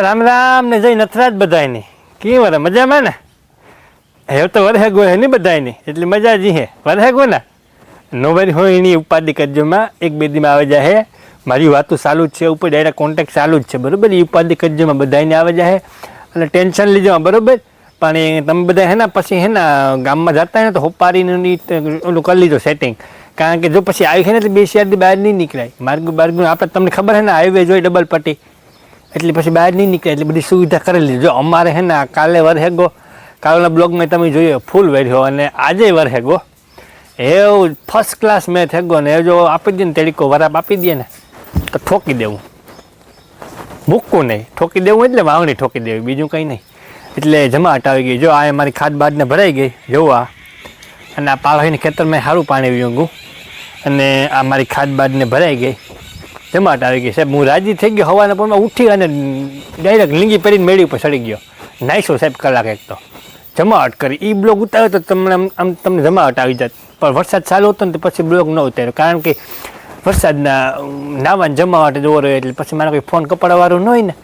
રામ રામ ને જય નથરાજ બધાયની. કેવી વરે? મજામાં ને? હે તો વરહે ગો હે નહીં બધાયની. એટલી મજા જી હે. વરહે ગો ને નોબરી હોય એની ઉપાધિ કરજોમાં એક બે દીમાં આવે જાય મારી વાતો ચાલુ જ છે. ઉપર ડાયરેક્ટ કોન્ટેક્ટ ચાલુ જ છે. બરોબર? એ ઉપાધિ કરજોમાં બધાને આવે જાય એટલે ટેન્શન લીજો બરોબર? પણ એ તમે બધા હે ને, પછી હે ને, ગામમાં જતા ને, તો હોપારીનું ઓલું કરી લીધો સેટિંગ કારણ કે જો પછી આવી છે ને એટલે બે શહેરથી બહાર નહીં નીકળાય. માર્ગ બાર્ગનું આપણે તમને ખબર છે ને હાઈવે જોઈ ડબલ પટ્ટી. એટલે પછી બહાર નહીં નીકળે, એટલે બધી સુવિધા કરેલી જો અમારે હે ને કાલે વરહેગો, કાલના બ્લોગમાં તમે જોઈએ ફૂલ વેર્યો અને આજે વરહેગો. એવું ફર્સ્ટ ક્લાસ મેં થેગો ને એ જો આપી દે ને તેડીકો વરાપ આપી દે ને, તો ઠોકી દેવું. મૂકવું નહીં. ઠોકી દેવું એટલે વાવણી ઠોકી દેવી, બીજું કંઈ નહીં. એટલે જમાટ આવી ગઈ. જો આ મારી ખાદ બાદને ભરાઈ ગઈ, જોવા અને આ પાળોની ખેતરમાં સારું પાણી આવ્યું અને આ મારી ખાદ બાદને ભરાઈ ગઈ. જમાટ આવી ગઈ. સાહેબ, હું રાજી થઈ ગયો હવાના પણ ઉઠી અને ડાયરેક્ટ લીંગી પહેરીને મેળી ઉપર ચડી ગયો. નાઈશો સાહેબ કલાક એક તો. જમાવટ કરી. એ બ્લોગ ઉતાર્યો તો તમને આમ તમને જમાવટ આવી જાત. પણ વરસાદ ચાલુ હતો ને તો પછી બ્લોગ ન ઉતાર્યો. કારણ કે વરસાદના નાવાની જમાવટ જોવો રહ્યો એટલે પછી મારા કોઈ ફોન કપાડવાવાળું ન હોય ને.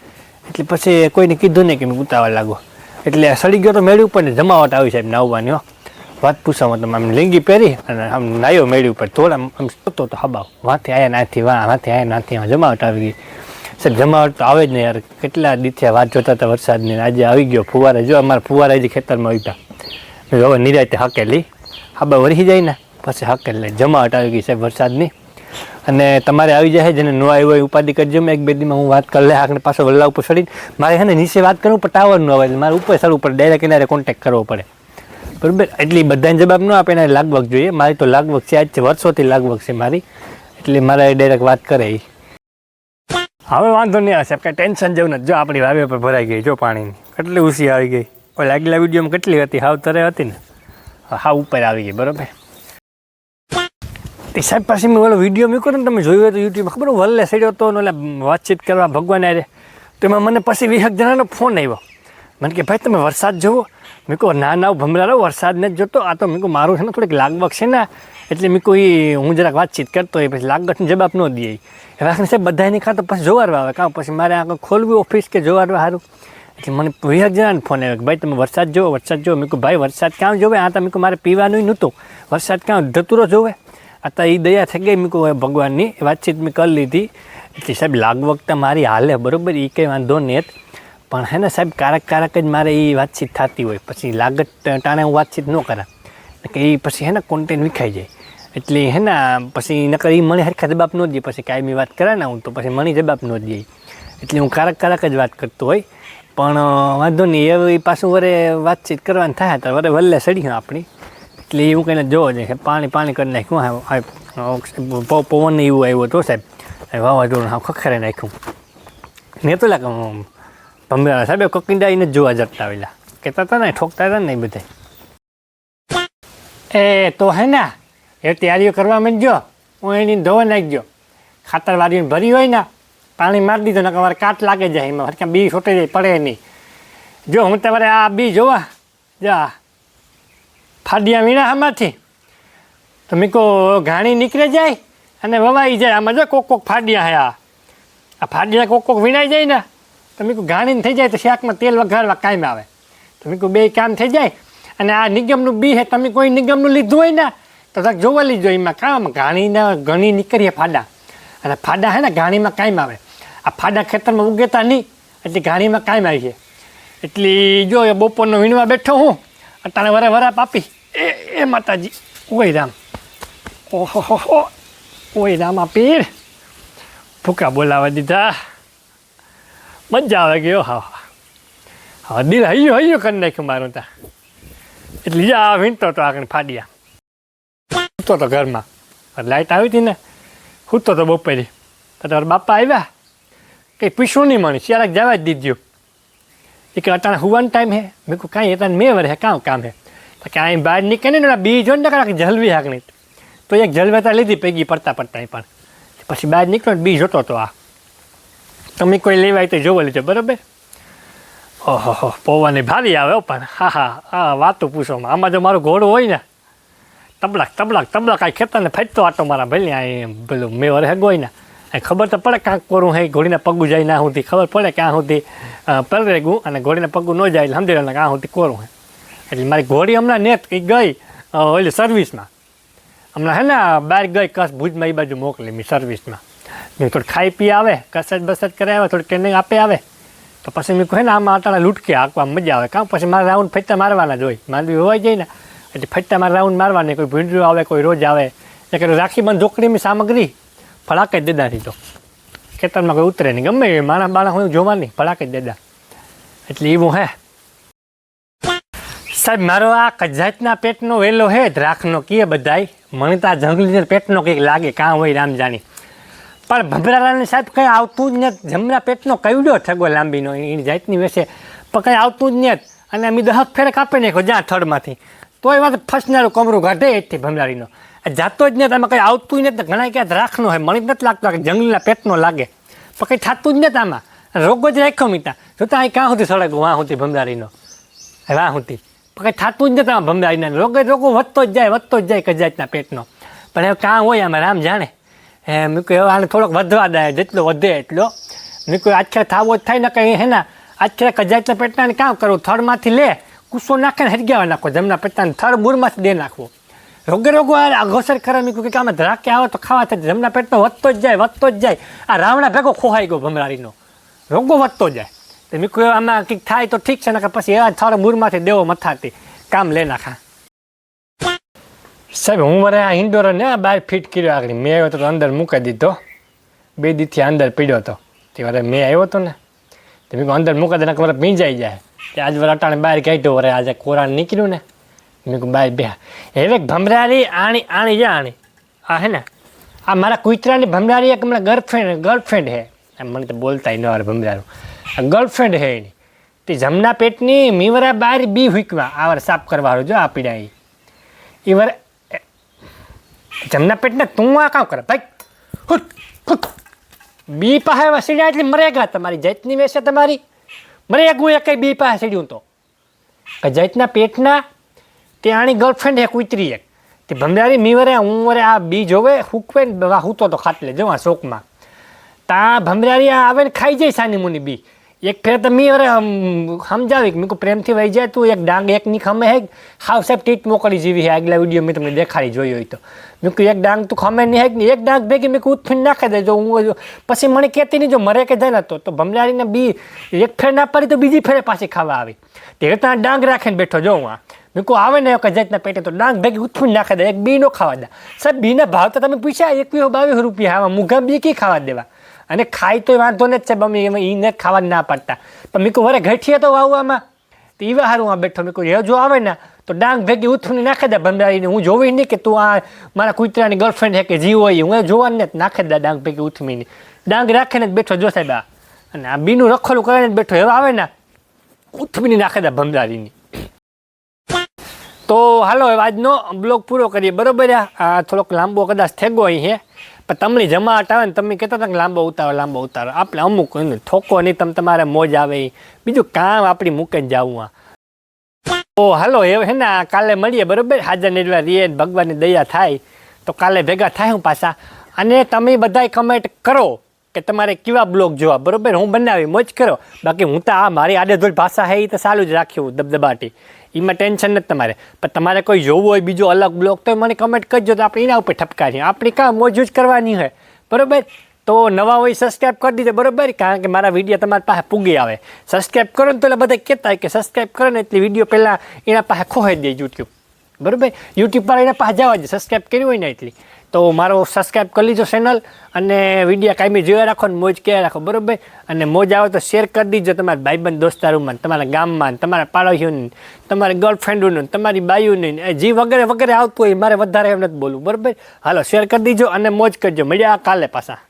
એટલે પછી કોઈને કીધું નહીં કે મેં ઉતાવળ લાગુ. એટલે સડી ગયો તો મેળ્યું પણ જમાવટ આવી સાહેબ નાવવાની હો. વાત પૂછવામાં તમે આમ લીંગી પહેરી અને આમ નાયો મેળ્યું, પણ થોડા આમ જોતો તો હબાવ. વાંથી આયા નાથી વા, વાંથી આયા નાથી જમાવટ આવી ગઈ. સર જમાવટ તો આવે જ નહીં યાર. કેટલા દીથ્યા વાત જોતા હતા વરસાદની, આજે આવી ગયો ફુવારે. જો અમારા ફુવારા જ ખેતરમાં ઊભા હવે નિરાતે હકેલી. હાબા વરસી જાય ને, પછી હકેલ જમાવટ આવી ગઈ સાહેબ વરસાદની. અને તમારે આવી જાય જેને ન આવ્યો હોય, ઉપાધિ કરજો મેં એક બે દીમાં. હું વાત કરી લે આગળ પાછો વલ્લા ઉપર ચડીને. મારે છે ને નીચે વાત કરવું, પણ ટાવર ન આવે એટલે મારે ઉપર સર ઉપર, ડાયરેક્ટ કિનારે કોન્ટેક્ટ કરવો પડે. બરાબર? એટલી બધાને જવાબ ન આપે એને લાગવક જોઈએ. મારી તો લાગવક છે, આજ છે, વર્ષોથી લાગવક છે મારી. એટલે મારે ડાયરેક્ટ વાત કરે એ હવે વાંધો નહીં સાહેબ કાંઈ ટેન્શન જેવું નથી. જો આપણી વાવે પર ભરાઈ ગઈ, જો પાણીની. કેટલી ઉસી આવી ગઈ. ઓલા આગલા વિડીયોમાં કેટલી હતી? હાવ તરે હતી ને. હાવ ઉપર આવી ગઈ, બરાબર? તે સાહેબ પાસે મેં ઓલો વીડિયો મૂક્યો ને, તમે જોયું હોય તો યુટ્યુબ ખબર વલ્લે સડ્યો હતો ઓલા વાતચીત કરવા ભગવાન આરે તો એમાં મને પછી વીસ જણાનો ફોન આવ્યો. મને કે, ભાઈ, તમે વરસાદ જુઓ. મેં કહું, ના ના ભમરારો વરસાદ નથી જોતો. આ તો મેં કહું, મારું છે ને થોડીક લાગવક છે ને, એટલે મેં કોઈ હું જરાક વાતચીત કરતો હોય, પછી લાગવગનો જવાબ ન દે. હવે આખરે સાહેબ બધાની ખાતો પછી જોવારવા આવે. કાં પછી મારે આગળ ખોલવી ઓફિસ કે જોવારવા સારું એટલે મને વીસક જણાને ફોન આવ્યો કે, ભાઈ, તમે વરસાદ જોવો વરસાદ જોવો મેં કહું, ભાઈ, વરસાદ ક્યાં જોવે? આ તો મેં કહું, મારે પીવાનું નહોતું. વરસાદ ક્યાં ધતુરો જોવે? તો એ દયા થઈ ગઈ. મેં કહું ભગવાનની વાતચીત મેં કરી લીધી. એટલે સાહેબ લાગવક તો મારી હાલે, બરાબર? એ કંઈ વાંધો નહીં. પણ હે ને સાહેબ, કારક કારક જ મારે એ વાતચીત થતી હોય. પછી લાગત ટાણે હું વાતચીત ન કરા. કે એ પછી હે ને કોન્ટેન્ટ વિખાઈ જાય. એટલે હે ને પછી નકર એ મને હરખા જવાબ ન દે. પછી કાયમી વાત કરે ને હું તો પછી મને જવાબ ન દે. એટલે હું કારક કારક જ વાત કરતો હોય. પણ વાંધો નહીં એ પાછું વરે વાતચીત કરવાની થાય તો વરે વલ્લે સડી આપણી. એટલે એવું કંઈને જોવો જોઈએ પાણી પાણી કરી નાખ્યું. હા પવન એવું આવ્યું તો સાહેબ. વાવાઝોડું હા ખખરે નાખ્યું. ને તો લાગે ભમરા સાહેબ કકિંડાઈને જ જોવા જતા આવેલા. કહેતા હતા ને, ઠોકતા હતા ને એ બધા. એ તો હે ને, એ તૈયારીઓ કરવા માંડજો. હું એની ધોવા નાખજો. ખાતર વાળીને ભરી હોય ને, પાણી મારી દીધો ને તમારે કાટ લાગે જાય એમાં. હરકા બી છોટે જાય, પડે નહીં. જો, હું તમારે આ બી જોવા. જા. ફાડિયા વીણા આમાંથી. તો મીકો ઘાણી નીકળે જાય અને વવાઈ જાય. આમાં જો કોક કોક ફાડિયા હે આ. આ ફાડિયા કોક કોક વીણાઈ જાય ને તો મેં કહું ઘાણીને થઈ જાય તો શાકમાં તેલ વઘારવા કાયમ આવે. તો મેં કહું બે કામ થઈ જાય અને આ નિગમનું બી હે, તમે કોઈ નિગમનું લીધું હોય ને, તો તક જોવા લીધો એમાં કામ ઘાણીના ઘણી નીકળીએ ફાડા. અને ફાડા હે ને ઘાણીમાં કાયમ આવે. આ ફાડા ખેતરમાં ઉગેતા નહીં, એટલે ઘાણીમાં કાયમ આવી છે. એટલે જો એ બપોરનો વીણવા બેઠો હું, અટાણે વરે વરા પાપી. એ એ માતાજી, ઓય રામ. ઓહો, હો ઓય રામ, આ પીર. ભૂકા બોલાવા દીધા. મજા આવે ગયો, હા. હા દિલ હૈયો હૈયો કરી નાખ્યું મારું ત્યાં એટલે જા આ વીણતો તો આગળ ફાડ્યા. સૂતો તો ઘરમાં. લાઇટ આવી હતી ને સૂતો તો બપોરે. તો બાપા આવ્યા. કંઈ પીશું નહીં મને શિયાળા જવા જ દીધું એ કે અટાણે હુવાનો ટાઈમ હે. મેં કહું કાંઈ અટાણે મેં વરે કાં કામ હે. તો કે અહીં બહાર નીકળે ને બી જો ને કે જલવી હાકણી. તો એક જલવેતા લીધી, પૈકી પડતા પડતા એ પણ. પછી બહાર નીકળ્યો ને બી જોતો તો આ. તમે કોઈ લેવાય તો જોવા લીધો બરાબર? ઓહો પૌવાની ભારી આવે પણ. હા હા હા વાતો પૂછો આમાં. જો મારો ઘોડો હોય ને, તબલાક તબલાક તબલાક, આ ખેતરને ફેંચતો આટો મારા ભાઈ આ પેલું મેં વરે હોય ને ખબર તો પડે કાંક કરું હે, ઘોડીના પગું જાય ના સુધી ખબર પડે ક્યાં સુધી પલરેગું અને ઘોડીના પગું ન જાય એટલે સમજી લેવાનું કે આ સુધી કોરું હે. એટલે મારી ઘોડી હમણાં નેત કંઈક ગઈ ઓલી સર્વિસમાં હમણાં હે ને બહાર ગઈ કસ ભુજમાં એ બાજુ મોકલી મેં સર્વિસમાં મેં ખાઈ પી આવે, કસરત બસરત કરે આવે, થોડું ટ્રેનિંગ આપે આવે. તો પછી મેં કહે ને, આમાં આટાણા લૂટકે હાંકવા મજા આવે. કાં પછી મારે રાઉન્ડ ફટતા મારવાના જ હોય. માંડવી હોય જાય ને. એટલે ફટતા મારે રાઉન્ડ મારવાની, કોઈ ભીંડરું આવે, કોઈ રોજ આવે. એટલે કે રાખી બંધ ઢોકળીની સામગ્રી, ફળાકે દેદા દીધો. ખેતરમાં કોઈ ઉતરે નહીં. ગમે એ માણસ બાણસ હું જોવાની, ફળાકે દેદા. એટલે એવું હે સાહેબ, મારો આ કજાતના પેટનો વેલો હે? દ્રાખનો રાખનો કીએ બધાય? મણતા જંગલીને જંગલી પેટનો કંઈક લાગે, કાં હોય રામ જાણી. પણ ભભરારાને સાહેબ કંઈ આવતું જ નથી જમણા પેટનો કવડો ઠગો લાંબીનો એની જાતની વેસે પણ કંઈ આવતું જ નથી અને અમે દહક ફેરે કાપી નાખ્યો જ્યાં થડમાંથી. એ વાત ફસનારું કમરું ઘટે એથી ભમરાળીનો જાતો જ નથી આમાં કંઈ આવતું જ નથી ઘણા ક્યાં રાખનો હોય. જ નથી લાગતો કે જંગલના પેટનો લાગે. પણ કંઈ થતું જ નથી આમાં. રોગો જ રાખ્યો મીતા. જોતા અહીં ક્યાં સુધી સળગ વાં સુધી ભમરાળીનો વાં સુધી. પણ કંઈ થતું જ નથી આમાં ભમરાળીના રોગે રોગો વધતો જ જાય, વધતો જ જાય કજાતના પેટનો. પણ એ કાં હોય આમાં, રામ જાણે. હે, મેં કહ્યું હવે આને થોડોક વધવા દે, જેટલો વધે એટલો. મેં કહ્યું આખરે થાવો જ થાય ને કંઈ હે ને? આખરે કજાચના પેટનાને કામ કરવું થળમાંથી લે, કુસો નાખે ને હરગ્યા નાખો, જમના પેટનાને થળ મૂળમાંથી દે નાખવો. રોગે રોગો આ અઘોસર કરે મેં કહ્યું કે આમાં ધરાકે આવે તો ખાવા થાય, જમના પેટનો વધતો જ જાય, વધતો જ જાય. આ રાવણા ભેગો ખોહાઈ ગયો ભમરારીનો. રોગો વધતો જાય. તો મેં કહ્યું આમાં કંઈક થાય તો ઠીક છે ને કે પછી એવા થળ મૂળમાંથી દેવો મથાથી કામ લે નાખા. સાહેબ, હું વરે આ ઇન્ડોર ને ફિટ કર્યો આગળ. મેં આવ્યો તો અંદર મૂકી દીધો. બે દીથી અંદર પીડ્યો હતો તે વારે મેં આવ્યો હતો ને. તો મેં અંદર મૂકી દેના મારે ભીંજાઈ જાય. તે આજ વાર અટાણે બહાર કાઢ્યો, વરે આજે કોરાણ નીકળ્યું ને. મેં કહું બાય બે હવે ભમરારી આણી આણી જા આણી. આ હે ને, આ મારા કુતરાની ભમરારી એક હમણાં ગર્લફ્રેન્ડ ગર્લફ્રેન્ડ હે. મને તો બોલતા ન આવે ભમરારું. ગર્લફ્રેન્ડ હે એની. તે જમના પેટની મીવરા બાર બી હુકવા. આ વાર સાફ કરવા જો આ પીડા એ વાર જમના પેટને તું આ કામ કરે? ભાઈ બી પાસે વસીડ્યા એટલે મરેગા તમારી, જાતની વેસે તમારી. મરેગું એ કંઈ બી પાસે સીડ્યું તો. કે જૈતના પેટના તે આણી ગર્લફ્રેન્ડ એક ઉતરી એક. તે ભમરારી મી વરે, હું વરે આ બી જોવે, હુકવે ને હૂતો તો ખાટલે આ શોકમાં. તા ભમરારી આવે ને ખાઈ જાય સાની મુની બી. એક ફેર તો મી અરે સમજાવી મેં પ્રેમથી વહી જાય તું, એક ડાંગ એક ની ખમે હે. હાવ સાહેબ ટીટ મોકલી જેવી હે. આગલા વીડિયો મેં તમને દેખાડી જોઈ હોય તો. મેં કહ્યું, એક ડાંગ તું ખમે નહીં હે એક ડાંગ ભેગી મેં કહું ઉથફીને નાખી દેજો હું પછી મને કહેતી નહીં, જો મરે કે જાય ને તો ભમરારીને બી એક ફેર ના પડી તો બીજી ફેરે પાછી ખાવા આવી. તે ત્યાં ડાંગ રાખીને બેઠો જો હું આ. મેં કહું આવે ને કે જાતના પેટે તો ડાંગ ભેગી ઉથફીને નાખી દે. એક બી નો ખાવા દે. સાહેબ, બીના ભાવ તો તમે પૂછ્યા એકવીસ બાવીસ રૂપિયા. આવા મૂઘા બી કી ખાવા દેવા? અને ખાઈ તો વાંધો ને જ છે મમ્મી એમાં એને ખાવા ના પાડતા. પણ મીકું વરે ઘટીએ તો વાવવામાં તો એ હારું આ બેઠો મીકું એ જો આવે ને, તો ડાંગ ભેગી ઉથુની નાખી દે ભંડારીને હું જોવી નહીં કે તું આ મારા કૂતરાની ગર્લફ્રેન્ડ છે કે જીવ હોય હું જોવાની જ નાખે દે ડાંગ ભેગી ઉથમીને ડાંગ રાખીને જ બેઠો, જો સાહેબ, આ. અને આ બીનું રખોલું કરીને જ બેઠો, એવા આવે ને ઉથમીને નાખે દે ભંડારીની તો હાલો આજનો બ્લોગ પૂરો કરીએ. બરોબર આ થોડોક લાંબો કદાચ થેગો અહીં હે. પણ તમને જમાટ આવે ને તમે કહેતા હતા કે લાંબો ઉતારો લાંબો ઉતારો આપણે અમુક ઠોકો નહીં, તમે તમારે મોજ આવે બીજું કામ આપણી મૂકે જવું આ. ઓ હાલો, એ હે ને કાલે મળીએ, બરોબર? હાજર નિર્વા રીએ ભગવાનની દયા થાય. તો કાલે ભેગા થાય હું પાછા. અને તમે બધાય કમેન્ટ કરો કે તમારે કેવા બ્લોગ જોવા, બરોબર? હું બનાવી, મોજ કરો. બાકી હું તો આ મારી આડેધોડ ભાષા હે એ તો સારું જ રાખ્યું દબદબાટી. એમાં ટેન્શન નથી તમારે. પણ તમારે કોઈ જોવું હોય, બીજો અલગ બ્લોગ તો મને કમેન્ટ કરજો તો આપણે એના ઉપર ઠપકારીએ. આપણી કાં મોજ જ કરવાની હોય. બરોબર? તો નવા હોય સબસ્ક્રાઈબ કરી દીધો. બરોબર? કારણ કે મારા વીડિયો તમારી પાસે પૂગી આવે. સબસ્ક્રાઈબ કરો ને તો એટલે બધા કહેતા હોય કે સબસ્ક્રાઈબ કરો ને એટલે વીડિયો પહેલાં એના પાસે ખોહાઈ દે યુટ્યુબ બરાબર? યુટ્યુબ પર એના પાસે જવા દે. સબસ્ક્રાઈબ કર્યું હોય ને એટલી. તો મારો સબસ્ક્રાઈબ કરી લીધો ચેનલ અને વીડિયો કાયમી જોયા રાખો ને મોજ ક્યાં રાખો, બરાબર? અને મોજ આવે તો શેર કરી દીજો તમારા ભાઈબંધ દોસ્તારોમાં તમારા ગામમાં તમારા પાડોશીઓને તમારી ગર્લફ્રેન્ડોને તમારી બાયુને જે વગેરે વગેરે આવતું હોય મારે વધારે એમ નથી બોલવું, બરોબર? હાલો શેર કરી દીજો અને મોજ કરજો. મળ્યા કાલે પાછા.